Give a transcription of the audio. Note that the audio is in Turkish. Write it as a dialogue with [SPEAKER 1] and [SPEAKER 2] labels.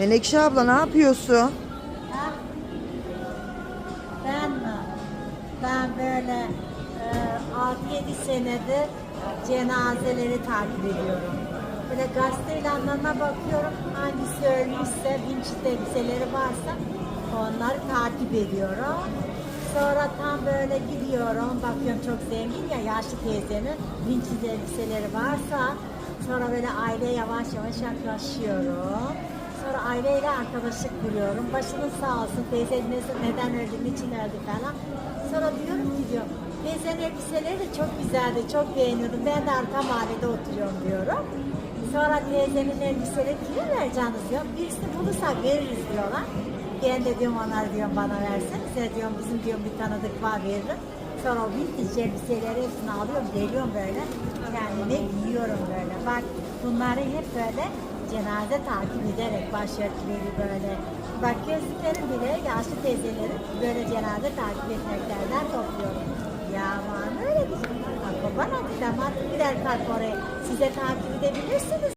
[SPEAKER 1] Menekşe abla ne yapıyorsun?
[SPEAKER 2] Ben mi? Ben böyle e, 6-7 senedir cenazeleri takip ediyorum. Böyle gazete ilanlarına bakıyorum. Hangisi ölmüşse, vinç elbiseleri varsa onları takip ediyorum. Sonra tam böyle gidiyorum. Bakıyorum çok zengin ya yaşlı teyzenin vinç elbiseleri varsa sonra böyle aile yavaş yavaş yaklaşıyorum. Aileyle arkadaşlık kuruyorum. Başınız sağ olsun teyze ne- neden öldü, niçin öldü falan. Sonra diyorum ki diyor, teyzenin elbiseleri de çok güzeldi, çok beğeniyordum. Ben de arka mahallede oturuyorum diyorum. Sonra teyzenin elbiseleri kime vereceğiniz diyor. Birisini bulursak veririz diyorlar. Ben de diyorum onlar diyorum bana versenize diyorum bizim diyorum bir tanıdık var veririm. Sonra o vintage elbiseleri hepsini alıyorum geliyorum böyle kendime giyiyorum böyle. Bak bunları hep böyle cenaze takip ederek başörtüleri böyle. Bak gözlüklerim bile yaşlı teyzelerin böyle cenaze takip etmeklerden topluyorum. Ya aman öyle bir şey. Bak bana bir de birer kalp oraya size takip edebilirsiniz.